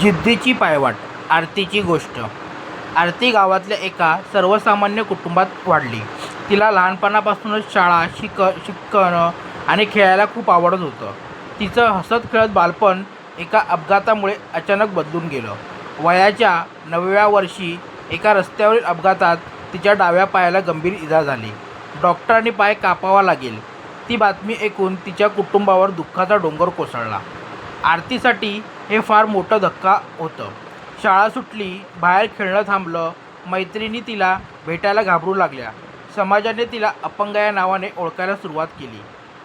जिद्दीची पायवाट आरतीची गोष्ट. आरती गावातल्या एका सर्वसामान्य कुटुंबात वाढली. तिला लहानपणापासूनच शाळा शिक शिकणं आणि खेळायला खूप आवडत होतं. तिचं हसत खेळत बालपण एका अपघातामुळे अचानक बदलून गेलं. वयाच्या नवव्या वर्षी एका रस्त्यावरील अपघातात तिच्या डाव्या पायाला गंभीर इजा झाली. डॉक्टरांनी पाय कापावा लागेल. ती बातमी ऐकून तिच्या कुटुंबावर दुःखाचा डोंगर कोसळला. आरतीसाठी हे फार मोठं धक्का होतं. शाळा सुटली बाहेर खेळणं थांबलं मैत्रिणी तिला भेटायला घाबरू लागल्या. समाजाने तिला अपंग या नावाने ओळखायला सुरुवात केली.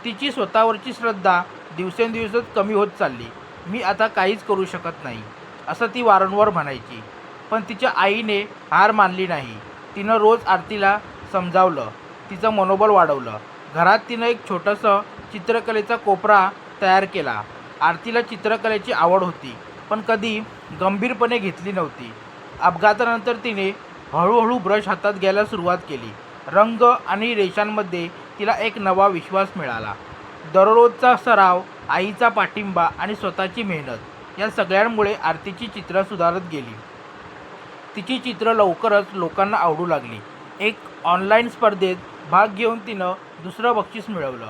तिची स्वतःवरची श्रद्धा दिवसेंदिवसच कमी होत चालली. मी आता काहीच करू शकत नाही असं ती वारंवार म्हणायची. पण तिच्या आईने हार मानली नाही. तिनं रोज आरतीला समजावलं. तिचं मनोबल वाढवलं. घरात तिनं एक छोटंसं चित्रकलेचा कोपरा तयार केला. आरतीला चित्रकलेची आवड होती पण कधी गंभीरपणे घेतली नव्हती. अपघातानंतर तिने हळूहळू ब्रश हातात घ्यायला सुरुवात केली. रंग आणि रेषांमध्ये तिला एक नवा विश्वास मिळाला. दररोजचा सराव आईचा पाठिंबा आणि स्वतःची मेहनत या सगळ्यांमुळे आरतीची चित्रं सुधारत गेली. तिची चित्र लवकरच लोकांना आवडू लागली. एक ऑनलाईन स्पर्धेत भाग घेऊन तिनं दुसरं बक्षीस मिळवलं.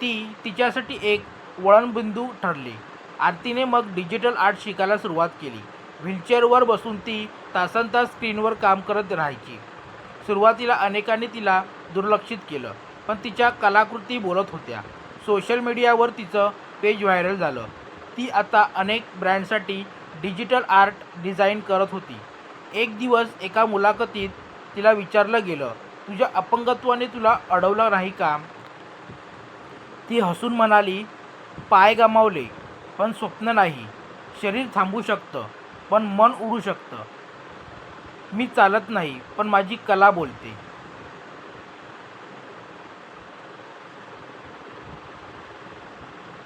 ती तिच्यासाठी एक वळणबिंदू ठरली. आरतीने मग डिजिटल आर्ट शिकायला सुरुवात केली. व्हीलचेअरवर बसून ती तासनतास स्क्रीनवर काम करत राहायची. सुरुवातीला अनेकांनी तिला दुर्लक्षित केलं पण तिच्या कलाकृती बोलत होत्या. सोशल मीडियावर तिचं पेज व्हायरल झालं. ती आता अनेक ब्रँडसाठी डिजिटल आर्ट डिझाईन करत होती. एक दिवस एका मुलाखतीत तिला विचारलं गेलं तुझ्या अपंगत्वाने तुला अडवलं नाही का? ती हसून म्हणाली पाय गमावले पण स्वप्न नाही. शरीर थांबू शकतं पण मन उडू शकतं. मी चालत नाही पण माझी कला बोलते.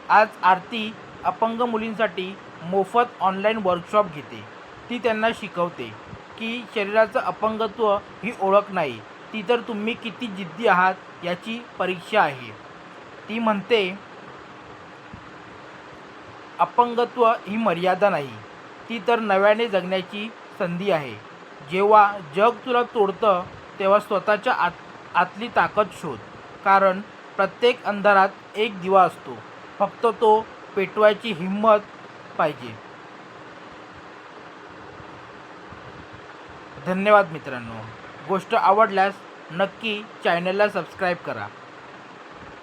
आज आरती अपंग मुलींसाठी मोफत ऑनलाईन वर्कशॉप घेते. ती त्यांना शिकवते की शरीराचं अपंगत्व ही ओळख नाही. ती तर तुम्ही किती जिद्दी आहात याची परीक्षा आहे. ती म्हणते अपंगत्व ही मर्यादा नाही. ती तर नव्याने जगण्याची संधी आहे. जेव्हा जग तुला तोडतं तेव्हा स्वतःच्या आत आतली ताकद शोध. कारण प्रत्येक अंधारात एक दिवा असतो. फक्त तो पेटवायची हिंमत पाहिजे. धन्यवाद मित्रांनो. गोष्ट आवडल्यास नक्की चॅनलला सबस्क्राईब करा.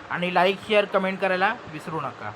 आणि लाईक शेअर कमेंट करायला विसरू नका.